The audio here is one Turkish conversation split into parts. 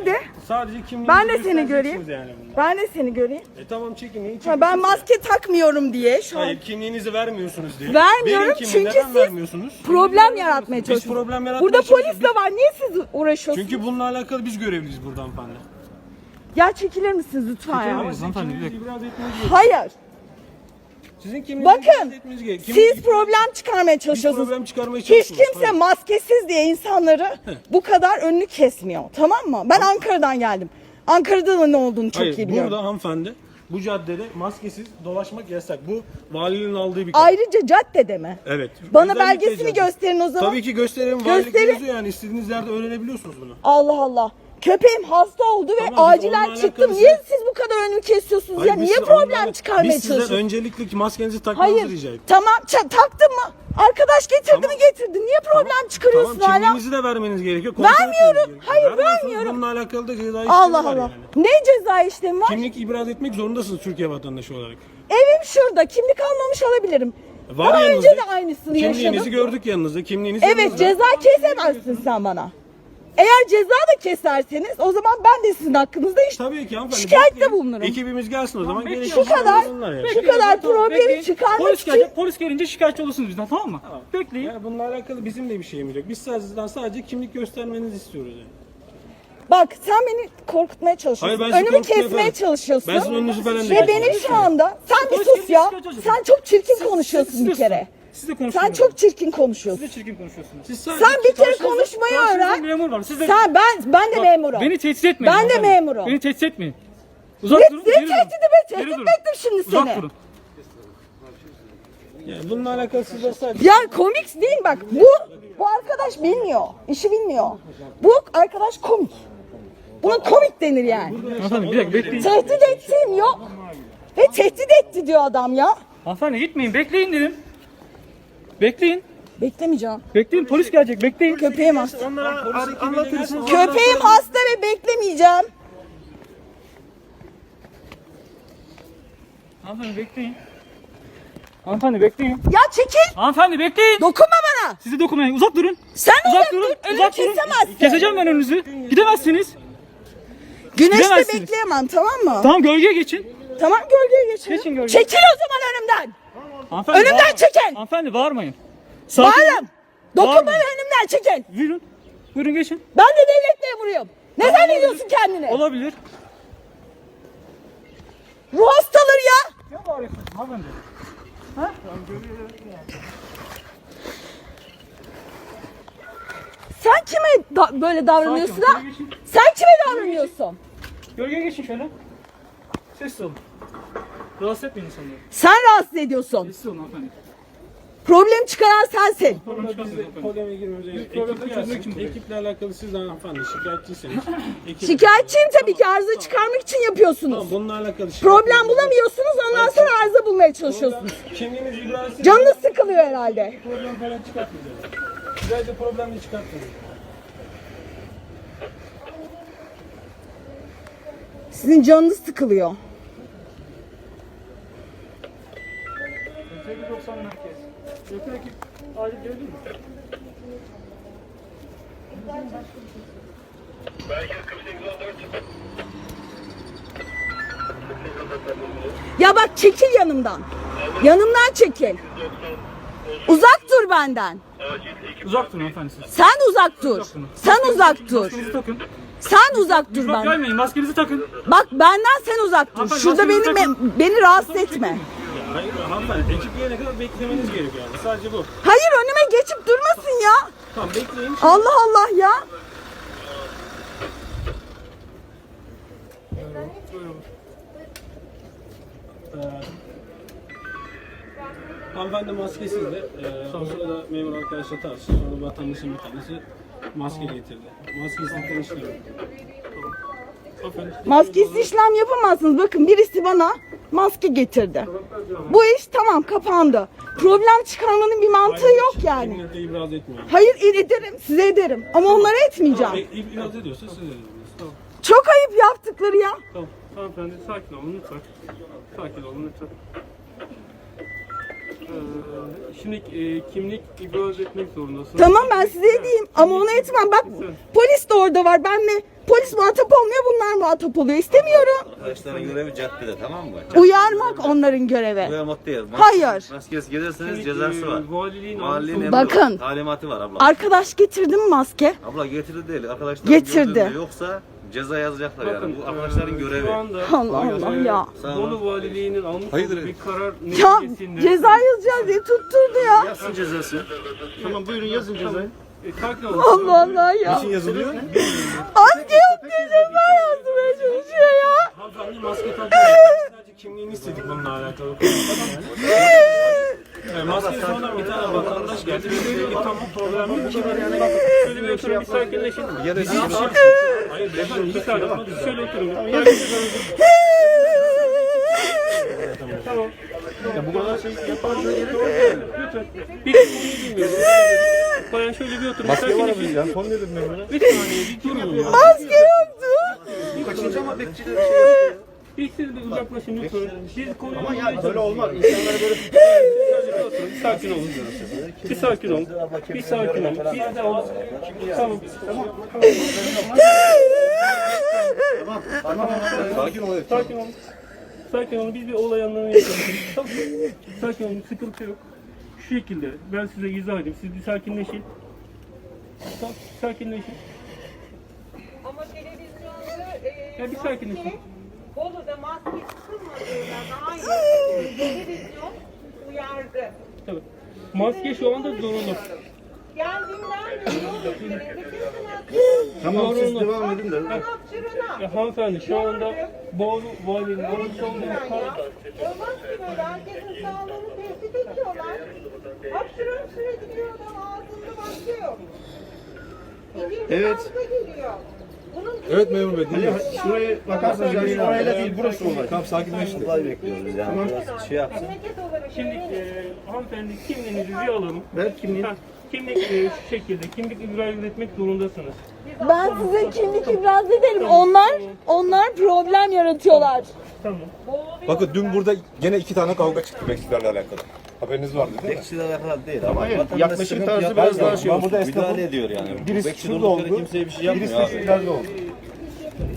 Hadi. Sadece kimliğinizi Ben de seni göreyim. göstereceksiniz Yani. Ben de seni göreyim. E tamam çekin. Neyi Ha, çekin? ben maske takmıyorum diye şu an Hayır kimliğinizi vermiyorsunuz diye. Vermiyorum Verin kimliği, çünkü neden siz vermiyorsunuz? problem yaratmaya çalışıyorsunuz. problem yaratmaya Burada polis de var. Niye siz uğraşıyorsunuz? Çünkü bununla alakalı biz görevliyiz burada hanımefendi. Ya çekilir misiniz lütfen ya? Ama sizin kimliğinizi ibraz etmeniz gerekiyor. Hayır. Sizin kimliğinizi Bakın ibraz etmeniz gerekiyor. Kimlik- siz problem çıkarmaya çalışıyorsunuz. problem çıkarmaya Hiç çalışmıyoruz, kimse hayır. maskesiz diye insanları bu kadar önünü kesmiyor. Tamam mı? Ben Ankara'dan geldim. Ankara'da da ne olduğunu çok Hayır iyi biliyorum. burada hanımefendi bu caddede maskesiz dolaşmak yasak. Bu valiliğin aldığı bir karar. Ayrıca caddede mi? Evet. Bana Özellikle belgesini gösterin o zaman. Tabii ki gösterelim. Valilik Gösterin. yazıyor yani istediğiniz yerde öğrenebiliyorsunuz bunu. Allah Allah. Köpeğim hasta oldu ve Tamam, biz acilen onunla çıktım. alakalı Niye size- siz bu kadar önünü kesiyorsunuz Hayır, ya? biz Niye size problem onlarla- çıkarmaya Biz sizden çalışıyorsunuz? öncelikli maskenizi takmanızı Hayır. rica ettik. Tamam ça- taktın mı? Arkadaş getirdi Tamam. mi getirdi. Niye problem çıkarıyorsun Tamam hala? kimliğinizi de vermeniz gerekiyor. kontrol Vermiyorum. gerekiyor. Hayır, Vermiyorsanız vermiyorum. Bununla alakalı da ceza işlemi Allah var Allah. yani. Ne ceza işlemi var? Kimlik ibraz etmek zorundasınız Türkiye vatandaşı olarak. Evim şurada. Kimlik almamış olabilirim. Var Daha yanınızda. önce de aynısını Kimliğinizi yaşadım. gördük yanınızda. Kimliğiniz Evet yanınızda. ceza kesemezsin sen bana. Eğer ceza da keserseniz o zaman ben de sizin hakkınızda iş Tabii ki hanımefendi. Şikayette bekleyin. bulunurum. Ekibimiz gelsin o zaman. bekleyin. gerekli Şu kadar, bulunurlar yani. şu kadar problemi Bekleyin. çıkarmak polis için gelecek, polis gelince şikayetçi olursunuz bizden tamam mı? Bekleyin. Yani bununla alakalı bizim de bir şeyimiz yok. Biz sizden sadece kimlik göstermenizi istiyoruz yani. Bak sen beni korkutmaya çalışıyorsun. Hayır, ben sizi Önümü korkutmaya kesmeye falan- çalışıyorsun. Ben sizin önünüzü falan da Ve benim şu anda sen bir Polis sus gelince ya. şikayetçi. Sen çok çirkin Siz konuşuyorsun de bir kere. Siz de Sen konuşuyorsunuz. çok çirkin Siz konuşuyorsun. de çirkin konuşuyorsunuz. Siz sadece Sen bir kere öğren. Memur var. Siz de Sen ben ben de Bak, memurum. Beni tehdit etmeyin. Ben de hanımefendi. memurum. Beni tehdit etmeyin. Uzak Ne- durun. ne geri durun. tehdidi be? Geri Tehdit durun. mi ettim şimdi Uzak seni? durun. Yani bununla alakalı sizden sadece Ya komik değil bak. Bu bu arkadaş bilmiyor. İşi bilmiyor. Bu arkadaş komik. Buna komik denir yani. Hanımefendi bir dakika bekleyin. Tehdit ettiğim yok. Ve tehdit etti diyor adam ya. Hanımefendi gitmeyin bekleyin dedim. Bekleyin. Beklemeyeceğim. Bekleyin polis gelecek bekleyin. Köpeğim hasta. onlara anlatırsınız. Köpeğim hasta ve beklemeyeceğim. Hanımefendi bekleyin. Hanımefendi bekleyin. Ya çekil. Hanımefendi bekleyin. Dokunma bana. Sizi dokunmayın. Uzak durun. Sen uzak, durun. dur. Önümü Uzak durun. kesemezsin. Keseceğim ben önünüzü. Gidemezsiniz. Güneşte Gidemezsiniz. bekleyemem tamam mı? Tamam gölgeye geçin. Tamam gölgeye geçelim. Geçin gölgeye. Çekil o zaman önümden. Hanımefendi Önümden bağırmayın. çekil. Hanımefendi bağırmayın. Sakin. Bağırın. Dokunma Bağırmayın. önümden çekil. Buyurun. Buyurun geçin. Ben de devlet memuruyum. Ne zannediyorsun kendini? Olabilir. Ruh hastaları ya. Ne bağırıyorsunuz hanımefendi? Sen kime da- böyle davranıyorsun Sakin ha? Sen kime davranıyorsun? Gölgeye geçin şöyle. Sessiz olun. Rahatsız etmeyin insanları. Sen rahatsız ediyorsun. Sessiz olun hanımefendi. Problem çıkaran sensin. Probleme girmemize gerek. Ekiple alakalı siz de hanımefendi şikayetçiyseniz. ekip- Şikayetçiyim tabii ki arıza çıkarmak için yapıyorsunuz. Tamam bununla alakalı şikayet- Problem bulamıyorsunuz ondan sonra arıza bulmaya çalışıyorsunuz. Kimliğiniz ibraz etsin. Canınız sıkılıyor herhalde. problem falan çıkartmayacağız. Sadece problem de çıkartmayacağız. Sizin canınız sıkılıyor. 90 merkez. Yakın ekip acil gelebilir mi? Ya bak çekil yanımdan. Yanımdan çekil. Uzak dur benden. Uzak durun siz. Sen uzak dur. Sen uzak dur. Maskenizi takın. Sen uzak dur Bak benden. gelmeyin maskenizi takın. Bak benden sen uzak dur. Hanımefendi, Şurada beni takın. beni rahatsız etme. Hayır hanımefendi ekip gelene kadar beklemeniz gerekiyor yani. Sadece bu. Hayır önüme geçip durmasın ya. Tamam bekleyin. Allah Allah ya. Hanımefendi maskesiz de. Ee, o sırada memur arkadaşla tartıştı. Sonra vatandaşın bir tanesi maske getirdi. Maskesizlikten işlemi. Hanımefendi. Maskesiz işlem yapamazsınız. Bakın birisi bana maske getirdi. Bu iş tamam kapandı. Problem çıkarmanın bir mantığı yok yani. İbraz. Hayır ederim size ederim ama onlara etmeyeceğim. E, ibraz ediyorsa siz ediyorsunuz. Tamam. Çok ayıp yaptıkları ya. Tamam. Hanımefendi sakin olun lütfen. Sakin olun lütfen. Şimdi e, kimlik ibraz etmek zorundasın. Tamam ben size edeyim ama onu etmem. Bak polis de orada var. Ben mi? Polis muhatap olmuyor bunlar muhatap oluyor. İstemiyorum. Arkadaşların görevi caddede tamam mı? Uyarmak onların görevi. Uyarmak değil. Mas- Hayır. Maskesiz gezerseniz Şimdi, cezası e, var. Valiliğin Valiliğin emri Bakın. var, Talimatı var abla. Arkadaş getirdi mi maske? abla getirdi değil. Arkadaşlar Getirdi. Yoksa ceza yazacaklar Bakın, yani. Bu arkadaşların e, görevi. Şu anda Allah Allah ya. Bolu Valiliğinin almış olduğu bir karar Ya neticesinde... ceza yazacağız diye tutturdu ya. Yazsın cezası. Tamam buyurun yazın cezayı. E. Allah Allah ya. Niçin yazılıyor? Maske yok diye ceza yazdırmaya çalışıyor ya. Hanımefendi maske takıyor. Sadece kimliğini istedik bununla alakalı. Yani maske sonradan bir tane vatandaş geldi. Biz dedik ki tamam problem yok. Kim yani. Şöyle bir oturun, bir sakinleşin. Bizim için. Hayır, beyefendi, bir saniye. Şöyle oturun. Tamam. Ya bu kadar şey yaparsa gerek yok. Lütfen. Bir konuyu bilmiyoruz. Bayan şöyle bir oturun. Maske var mı ya? Son nedir memura? Bir saniye, bir durun ya. Maske yoktu. Kaçıncı ama bekçiler şey yapıyor. Bir siz bir uzaklaşın lütfen. Siz konuyu Ama ya böyle olmaz. İnsanlara böyle Bir sakin olun. Bir sakin olun. Bir sakin olun. Bir de olun. Tamam. sakin ol. Sakin olun. Sakin olun. Biz bir olay yapıyoruz. Tamam. Sakin olun. Sıkıntı yok. Şu şekilde. Ben size izah edeyim. Siz bir sakinleşin. Tamam. Sakinleşin. Ama televizyonda e, Ya bir sakinleşin. maske, Bolu'da maske çıkılmadığına dair televizyon uyardı. Tabii. Maske şu anda zorunlu. Geldiğimden beri yol. Bütün Tamam siz Zorunlu. devam edin de. sanatçılarına. Ya hanımefendi şu anda Bolu valinin almış olduğu Yani karar ya. Olmaz ki böyle herkesin sağlığını tehdit ediyorlar. Hapşırın sürekli diyor adam ağzında maske yok. İkinci Evet. dalga geliyor. Bunun Evet memur bey Hani dinliyoruz. şuraya bakarsanız yani orayla değil burası olay. Tamam sakinleştik. Olay bekliyoruz yani. Biraz şey yapsın. memleket olarak Şimdi e, hanımefendi kimliğinizi bir alalım. Ver kimliğini. Ha, kimlik e, şu şekilde kimlik ibraz etmek zorundasınız. Ben size kimlik ibraz ederim. Onlar onlar problem yaratıyorlar. Tamam. Bakın dün burada gene iki tane kavga çıktı bekçilerle alakalı. Haberiniz vardı değil mi? Bekçiler alakalı değil ama Hayır, vatandaş yaklaşım sıkıntı tarzı biraz daha şey Ben olsun. burada esnafım. Müdahale ediyor yani. Birisi Bekçi şurada durduk yere oldu. kimseye bir şey yapmıyor Birisi abi. ileride oldu.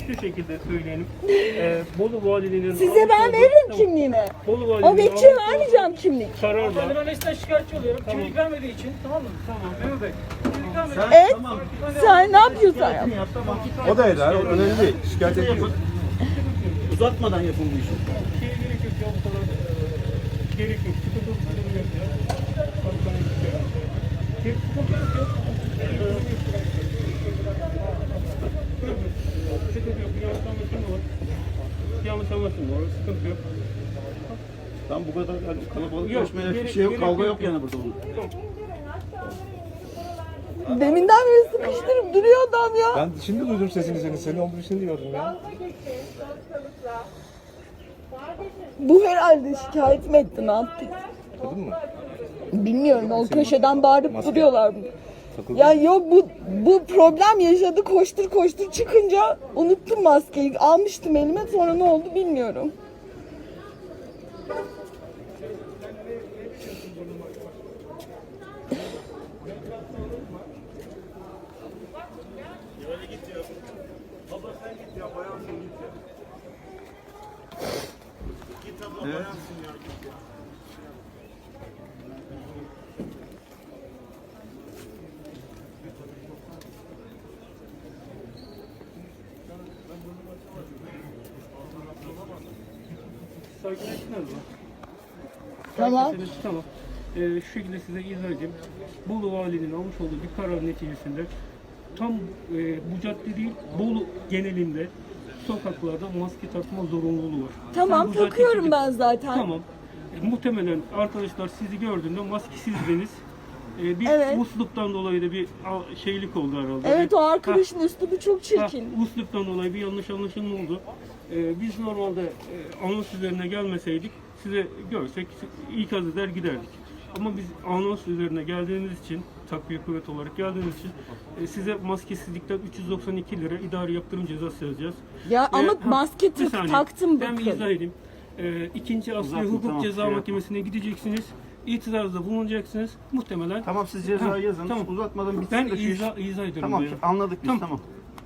Şu şekilde söyleyelim. E, Bolu valiliğinin Size ben veririm Tamam. kimliğimi. Bolu O valiliğinin bekçiye almış olduğu vermeyeceğim kimlik. Kararla. Ben Enes'ten şikayetçi oluyorum. Kimlik vermediği için. Tamam mı? Tamam. Memur Bey. Kimlik vermediği için. Evet. Sen ne yapıyorsan yap. O da eder. o Önemli değil. Şikayet ediyor. Uzatmadan yapın bu işi. Şeye gerek yok ya bu kadar. e, Gerek yok. Sıkıntı yok. Sıkıntı yok ya. Hastaneye gidiyor. Gerek- Sıkıntı yok ya. Sıkıntı yok. Bir yanlış anlaşılma var. Bir yanlış anlaşılma var. Sıkıntı yok. Tam bu kadar yani kalabalık Yok, görüşmeler bir gerek- şey yok. gerek Kavga yok yok yani burada. Deminden beri sıkıştırıp duruyor adam ya. Ben şimdi duydum sesini senin. Senin olduğunu şimdi gördüm ya. Bu herhalde şikayet mi etti ne yaptı? Takıldın mı? Bilmiyorum o köşeden bağırıp Maske. duruyorlar. Takıldın Ya yok bu bu problem yaşadı koştur koştur çıkınca unuttum maskeyi. Almıştım elime sonra ne oldu bilmiyorum. Mi? Tamam. Tamam. Ee, şu şekilde size izah edeyim. Bolu valinin almış olduğu bir karar neticesinde tam e, bu cadde değil, Bolu genelinde sokaklarda maske takma zorunluluğu var. Tamam Sen bu takıyorum caddeye- ben zaten. Tamam. E, muhtemelen arkadaşlar sizi gördüğünde maskesizdiniz. E, bir Evet. usluptan dolayı da bir şeylik oldu herhalde. Evet Bir- o arkadaşın üslubu çok Ha, çirkin. usluptan dolayı bir yanlış anlaşılma oldu. Ee, biz normalde e, anons üzerine gelmeseydik size görsek ikaz eder giderdik. Ama biz anons üzerine geldiğiniz için, takviye kuvvet olarak geldiğiniz için e, size maskesizlikten 392 lira idari yaptırım cezası yazacağız. Ya ama ha, maske bir tak- saniye. taktım Ben bir bakın. izah edeyim. Ee, ikinci Asya Uzatın, Hukuk tamam, Ceza şey yapma. Mahkemesi'ne gideceksiniz. itirazda bulunacaksınız. Muhtemelen Tamam siz ceza Ha, yazın. tamam. Uzatmadan bitsin ben de şu iş- izah, izah ediyorum. Tamam anladık biz Tamam. tamam.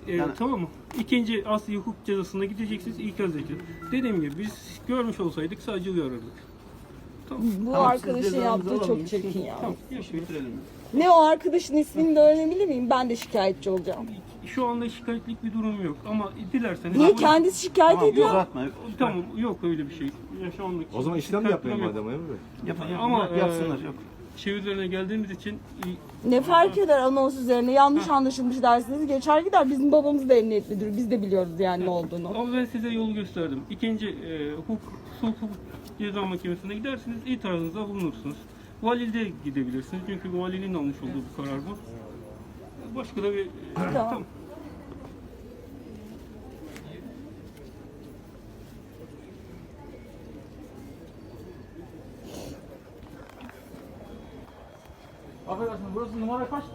Ee, Yani- Tamam mı? İkinci asli hukuk cezasına gideceksiniz, ikaz edeceksiniz. Dediğim gibi biz görmüş olsaydık sadece uyarırdık. Bu Tamam, arkadaşın yaptığı çok çirkin ya. Tamam. Bitirelim. Ne o arkadaşın ismini de öğrenebilir miyim? Ben de şikayetçi olacağım. Şu anda şikayetlik bir durum yok ama dilerseniz... Niye kendisi şikayet Tamam ediyor? uzatma. Tamam yok öyle bir şey. Ya şu anlık O zaman işlem yapmayın yok. madem Memur Bey. Yapın, yapın, Ama, yapsınlar e, yok. Çevirilerine geldiğimiz için Ne fark eder anons üzerine yanlış anlaşılmış dersiniz geçer gider. Bizim babamız da emniyetlidir. Biz de biliyoruz yani ne olduğunu. ama ben size yolu gösterdim. İkinci e, hukuk, sulh hukuk ceza mahkemesine gidersiniz, itirazınızda bulunursunuz. Valide gidebilirsiniz çünkü valiliğin almış olduğu bir karar bu. Başka da bir... Tamam. Burası numara kaçtı?